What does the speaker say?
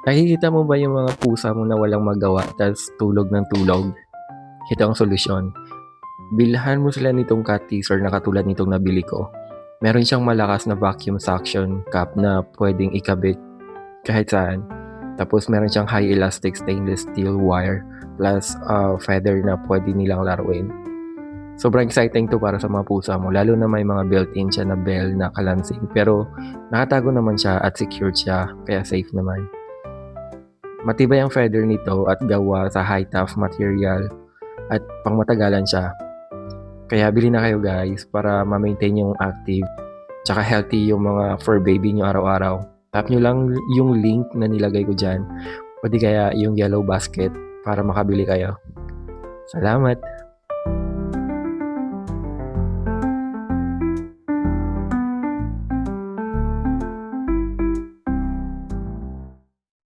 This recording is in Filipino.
Nakikita mo ba yung mga pusa mo na walang magawa tapos tulog ng tulog? Ito ang solusyon. Bilhan mo sila nitong cat teaser na katulad nitong nabili ko. Meron siyang malakas na vacuum suction cap na pwedeng ikabit kahit saan. Tapos meron siyang high elastic stainless steel wire plus uh, feather na pwede nilang laruin. Sobrang exciting to para sa mga pusa mo lalo na may mga built-in siya na bell na kalansing pero nakatago naman siya at secured siya kaya safe naman. Matibay ang feather nito at gawa sa high tough material at pangmatagalan siya. Kaya bili na kayo guys para ma-maintain yung active tsaka healthy yung mga fur baby nyo araw-araw. Tap nyo lang yung link na nilagay ko dyan. Pwede kaya yung yellow basket para makabili kayo. Salamat!